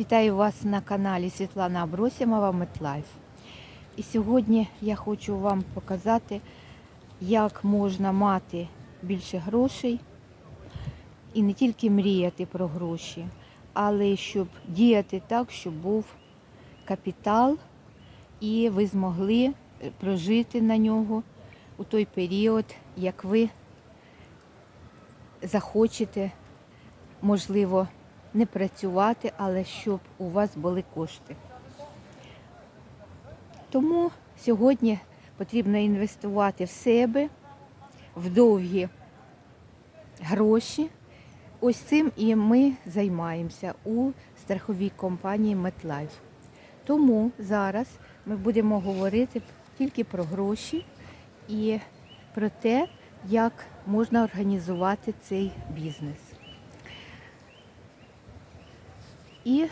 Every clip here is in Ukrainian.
Вітаю вас на каналі Світлана Абросімова Метлайф. І сьогодні я хочу вам показати, як можна мати більше грошей і не тільки мріяти про гроші, але щоб діяти так, щоб був капітал, і ви змогли прожити на нього у той період, як ви захочете, можливо, не працювати, але щоб у вас були кошти. Тому сьогодні потрібно інвестувати в себе, в довгі гроші. Ось цим і ми займаємося у страховій компанії MetLife. Тому зараз ми будемо говорити тільки про гроші і про те, як можна організувати цей бізнес. І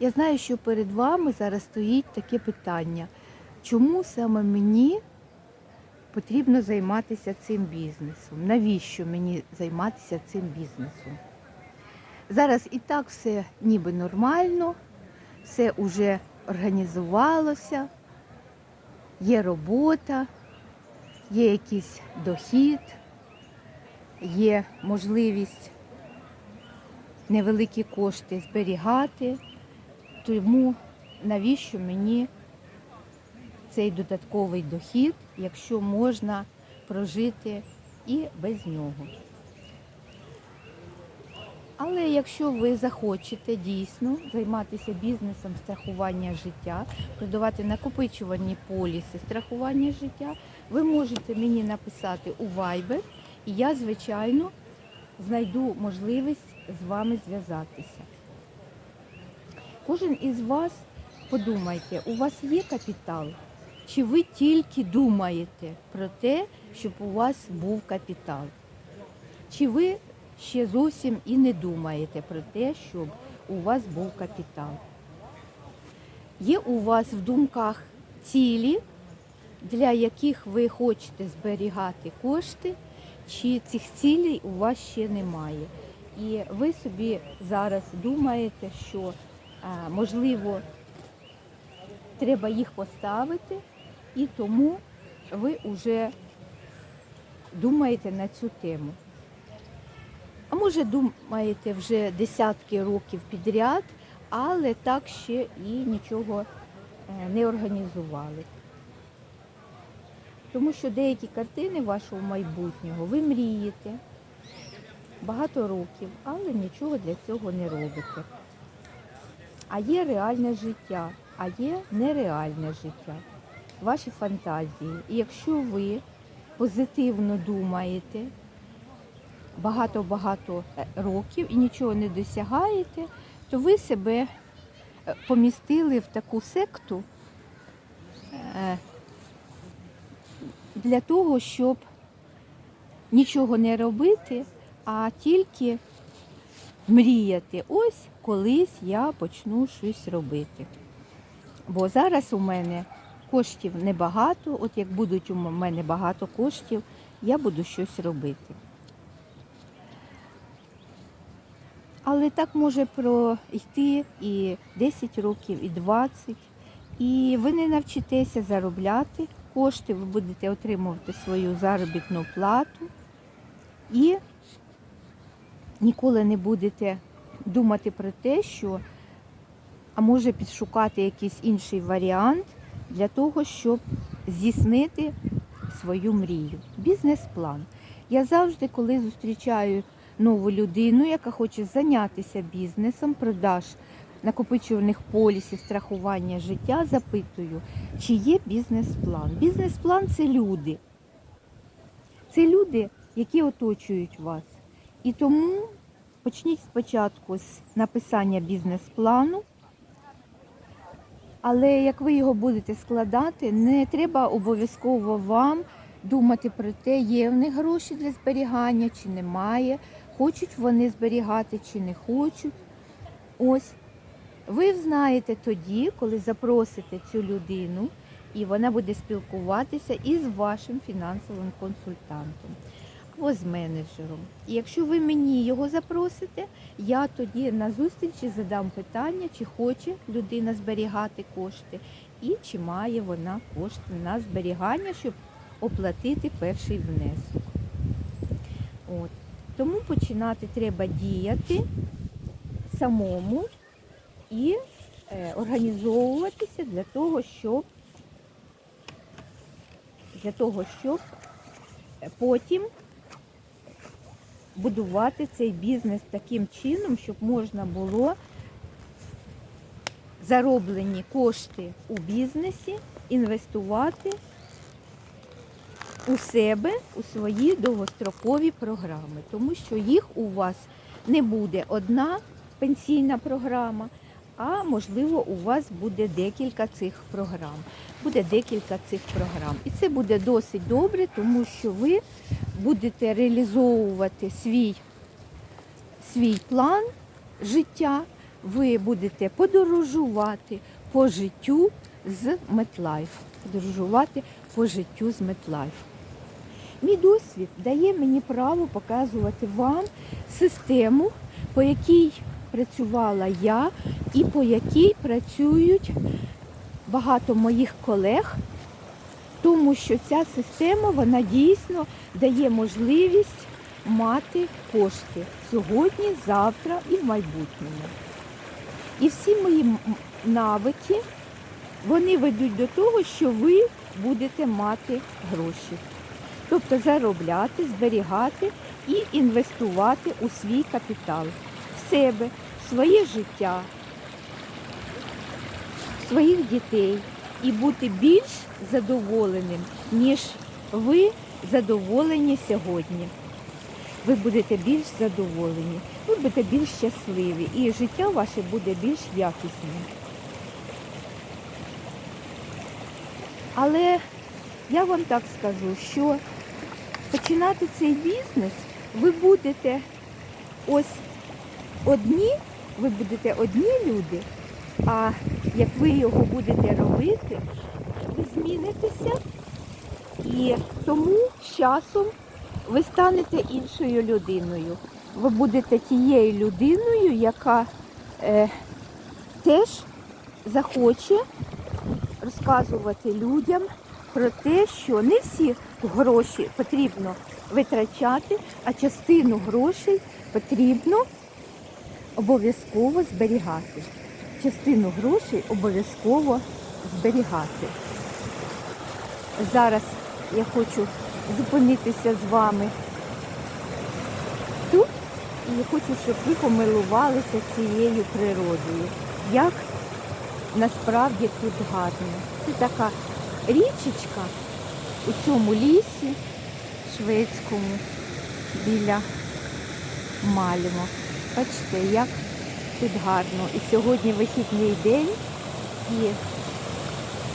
я знаю, що перед вами зараз стоїть таке питання, чому саме мені потрібно займатися цим бізнесом? Навіщо мені займатися цим бізнесом? Зараз і так все ніби нормально, все вже організувалося, є робота, є якийсь дохід, є можливість невеликі кошти зберігати, тому навіщо мені цей додатковий дохід, якщо можна прожити і без нього. Але якщо ви захочете дійсно займатися бізнесом страхування життя, продавати накопичувальні поліси страхування життя, ви можете мені написати у Viber, і я, звичайно, знайду можливість з вами зв'язатися. Кожен із вас подумайте, у вас є капітал? Чи ви тільки думаєте про те, щоб у вас був капітал? Чи ви ще зовсім і не думаєте про те, щоб у вас був капітал? Є у вас в думках цілі, для яких ви хочете зберігати кошти, чи цих цілей у вас ще немає? І ви собі зараз думаєте, що можливо треба їх поставити, і тому ви вже думаєте на цю тему. А може думаєте вже десятки років підряд, але так ще і нічого е, не організували. Тому що деякі картини вашого майбутнього ви мрієте багато років, але нічого для цього не робите. А є реальне життя, а є нереальне життя, ваші фантазії. І якщо ви позитивно думаєте багато-багато е, років і нічого не досягаєте, то ви себе е, помістили в таку секту е, для того, щоб нічого не робити, а тільки мріяти. Ось колись я почну щось робити. Бо зараз у мене коштів небагато, от як будуть у мене багато коштів, я буду щось робити. Але так може пройти і 10 років, і 20. І ви не навчитеся заробляти кошти, ви будете отримувати свою заробітну плату і ніколи не будете думати про те, що а може підшукати якийсь інший варіант для того, щоб здійснити свою мрію. Бізнес-план. Я завжди, коли зустрічаю нову людину, яка хоче зайнятися бізнесом, продаж накопичувальних полісів, страхування життя, запитую, чи є бізнес-план. Бізнес-план це люди. Це люди, які оточують вас. І тому почніть спочатку з написання бізнес-плану. Але як ви його будете складати, не треба обов'язково вам думати про те, є в них гроші для зберігання чи немає, хочуть вони зберігати чи не хочуть. Ось. Ви знаєте тоді, коли запросите цю людину, і вона буде спілкуватися із вашим фінансовим консультантом. З менеджером. І якщо ви мені його запросите, я тоді на зустрічі задам питання, чи хоче людина зберігати кошти, і чи має вона кошти на зберігання, щоб оплатити перший внесок. От. Тому починати треба діяти самому і е, організовуватися для того, щоб для того, щоб е, потім будувати цей бізнес таким чином, щоб можна було зароблені кошти у бізнесі інвестувати у себе, у свої довгострокові програми, тому що їх у вас не буде одна пенсійна програма, а можливо у вас буде декілька цих програм. Буде декілька цих програм. І це буде досить добре, тому що ви будете реалізовувати свій, свій план життя, ви будете подорожувати по життю з MetLife. Подорожувати по життю з MetLife. Мій досвід дає мені право показувати вам систему, по якій працювала я і по якій працюють багато моїх колег, тому що ця система вона дійсно дає можливість мати кошти сьогодні, завтра і в майбутньому. І всі мої навики вони ведуть до того, що ви будете мати гроші. Тобто заробляти, зберігати і інвестувати у свій капітал, себе, своє життя, своїх дітей і бути більш задоволеним, ніж ви задоволені сьогодні. Ви будете більш задоволені, ви будете більш щасливі і життя ваше буде більш якісним. Але я вам так скажу, що починати цей бізнес ви будете ось одні, ви будете одні люди, а як ви його будете робити, ви змінитеся і тому з часом ви станете іншою людиною. Ви будете тією людиною, яка е, теж захоче розказувати людям про те, що не всі гроші потрібно витрачати, а частину грошей потрібно обов'язково зберігати. Частину грошей обов'язково зберігати. Зараз я хочу зупинитися з вами тут і хочу, щоб ви помилувалися цією природою. Як насправді тут гарно. Це така річечка у цьому лісі шведському біля Малімо. Бачите, як тут гарно. І сьогодні вихідний день, і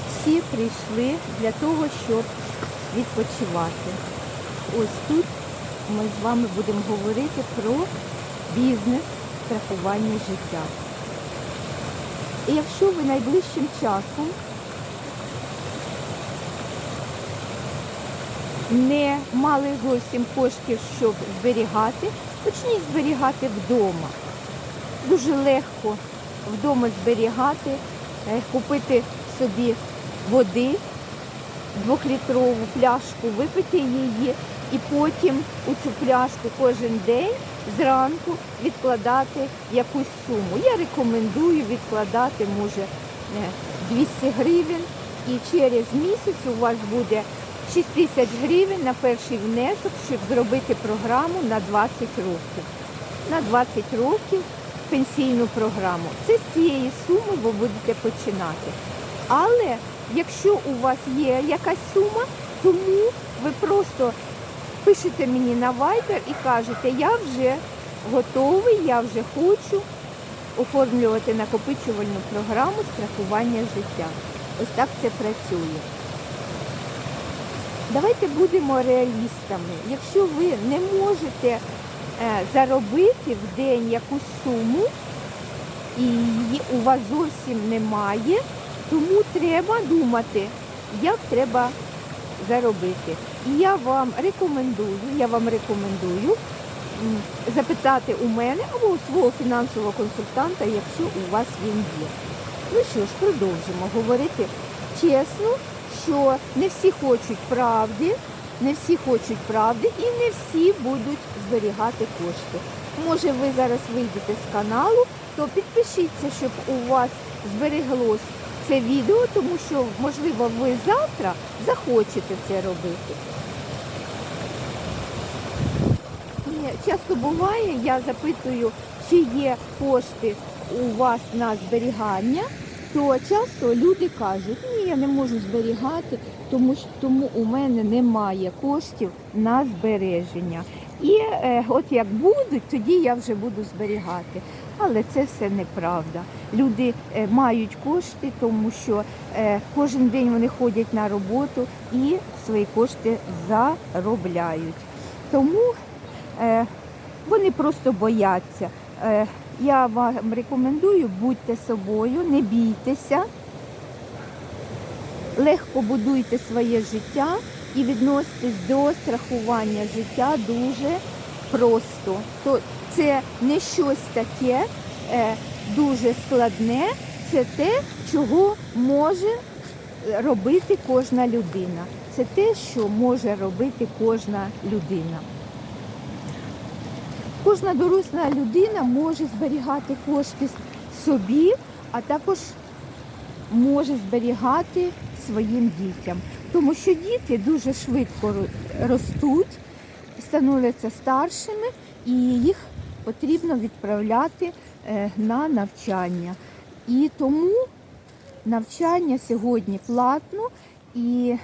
всі прийшли для того, щоб відпочивати. Ось тут ми з вами будемо говорити про бізнес страхування життя. І якщо ви найближчим часом не мали зовсім коштів, щоб зберігати, почніть зберігати вдома. Дуже легко вдома зберігати, е, купити собі води, двохлітрову пляшку, випити її і потім у цю пляшку кожен день зранку відкладати якусь суму. Я рекомендую відкладати, може, е, 200 гривень, і через місяць у вас буде 6 тисяч гривень на перший внесок, щоб зробити програму на 20 років. На 20 років пенсійну програму. Це з цієї суми ви будете починати. Але якщо у вас є якась сума, тому ви просто пишете мені на Viber і кажете, я вже готовий, я вже хочу оформлювати накопичувальну програму страхування життя. Ось так це працює. Давайте будемо реалістами. Якщо ви не можете е, заробити в день якусь суму, і її у вас зовсім немає, тому треба думати, як треба заробити. І я вам рекомендую, я вам рекомендую запитати у мене або у свого фінансового консультанта, якщо у вас він є. Ну що ж, продовжимо говорити чесно, що не всі хочуть правди, не всі хочуть правди і не всі будуть зберігати кошти. Може, ви зараз вийдете з каналу, то підпишіться, щоб у вас збереглось це відео, тому що, можливо, ви завтра захочете це робити. Часто буває, я запитую, чи є кошти у вас на зберігання, то часто люди кажуть, ні, я не можу зберігати, тому, тому у мене немає коштів на збереження. І е, от як будуть, тоді я вже буду зберігати. Але це все неправда. Люди е, мають кошти, тому що е, кожен день вони ходять на роботу і свої кошти заробляють. Тому е, вони просто бояться. Е, я вам рекомендую, будьте собою, не бійтеся, легко будуйте своє життя і відноситесь до страхування життя дуже просто. То це не щось таке е, дуже складне, це те, чого може робити кожна людина. Це те, що може робити кожна людина. Кожна доросла людина може зберігати кошти собі, а також може зберігати своїм дітям. Тому що діти дуже швидко ростуть, становляться старшими, і їх потрібно відправляти е, на навчання. І тому навчання сьогодні платно і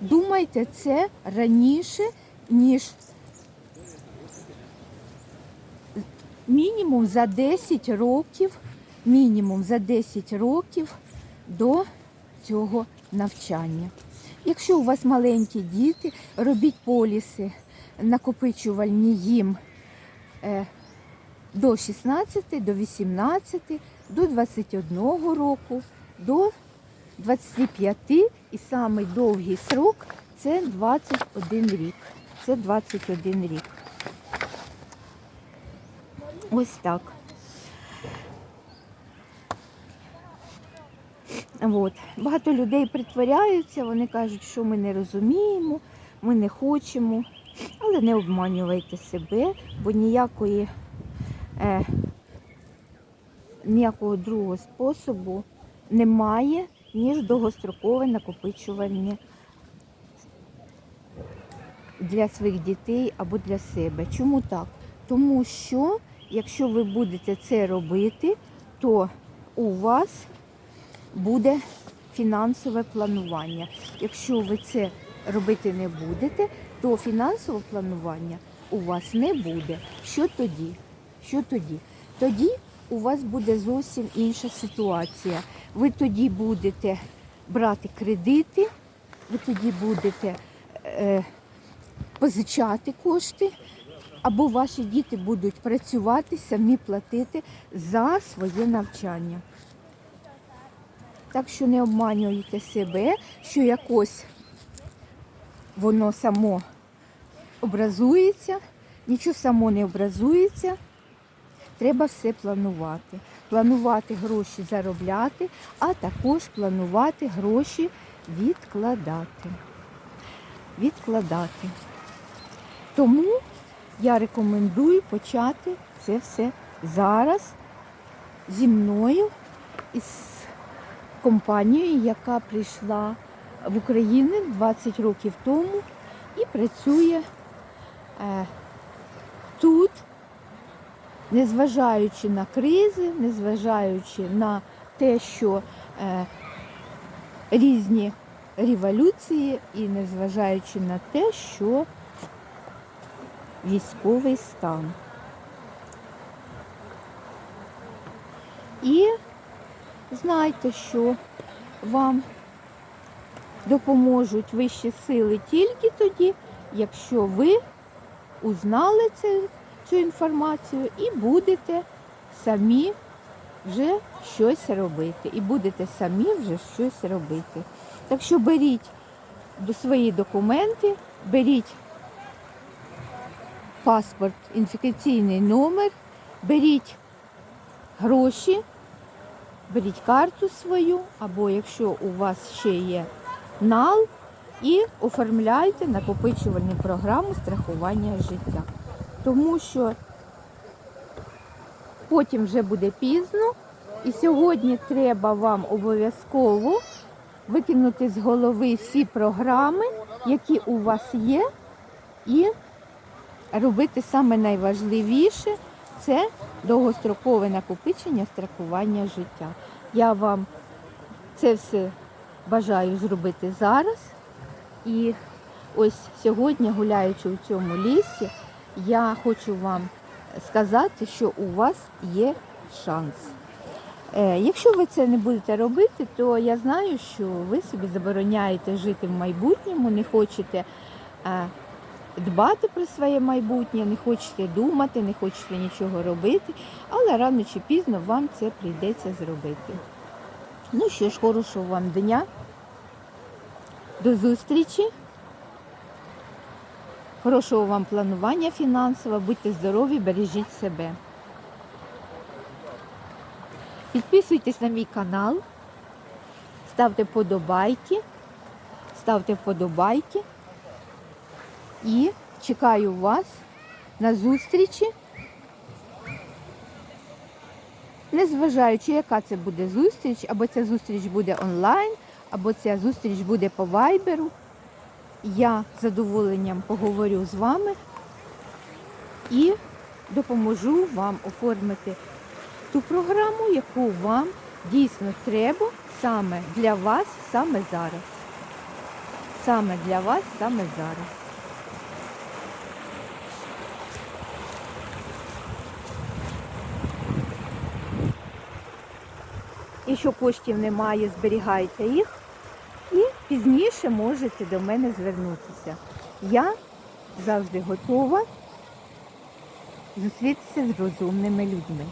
думайте це раніше, ніж мінімум за 10 років, мінімум за 10 років до цього навчання. Якщо у вас маленькі діти, робіть поліси накопичувальні їм е, до 16, до 18, до 21 року, до 25 і самий довгий срок це 21 рік. Це 21 рік. Ось так. От. Багато людей притворяються, вони кажуть, що ми не розуміємо, ми не хочемо. Але не обманювайте себе, бо ніякої, е, ніякого другого способу немає, ніж довгострокове накопичування для своїх дітей або для себе. Чому так? Тому що якщо ви будете це робити, то у вас буде фінансове планування. Якщо ви це робити не будете, то фінансове планування у вас не буде. Що тоді? Що тоді? Тоді у вас буде зовсім інша ситуація. Ви тоді будете брати кредити, ви тоді будете е, позичати кошти, або ваші діти будуть працювати, самі платити за своє навчання. Так що не обманюйте себе, що якось воно само образується, нічого само не образується. Треба все планувати. Планувати гроші заробляти, а також планувати гроші відкладати. Відкладати. Тому я рекомендую почати це все зараз зі мною із компанією, яка прийшла в Україну 20 років тому і працює е, тут, незважаючи на кризи, незважаючи на те, що е, різні революції, і незважаючи на те, що військовий стан. І знайте, що вам допоможуть вищі сили тільки тоді, якщо ви узнали це, цю інформацію і будете самі вже щось робити. І будете самі вже щось робити. Так що беріть свої документи, беріть паспорт, ідентифікаційний номер, беріть гроші, беріть карту свою, або якщо у вас ще є нал, і оформляйте накопичувальну програму страхування життя. Тому що потім вже буде пізно, і сьогодні треба вам обов'язково викинути з голови всі програми, які у вас є, і робити саме найважливіше це довгострокове накопичення страхування життя. Я вам це все бажаю зробити зараз. І ось сьогодні, гуляючи у цьому лісі, я хочу вам сказати, що у вас є шанс. Е, Якщо ви це не будете робити, то я знаю, що ви собі забороняєте жити в майбутньому, не хочете е, дбати про своє майбутнє, не хочете думати, не хочете нічого робити, але рано чи пізно вам це прийдеться зробити. Ну що ж, хорошого вам дня. До зустрічі. Хорошого вам планування фінансового, будьте здорові, бережіть себе. Підписуйтесь на мій канал, ставте вподобайки, ставте вподобайки і чекаю вас на зустрічі. Незважаючи, яка це буде зустріч, або ця зустріч буде онлайн, або ця зустріч буде по вайберу. Я з задоволенням поговорю з вами і допоможу вам оформити ту програму, яку вам дійсно треба саме для вас, саме зараз. Саме для вас, саме зараз. Якщо коштів немає, зберігайте їх і пізніше можете до мене звернутися. Я завжди готова зустрітися з розумними людьми.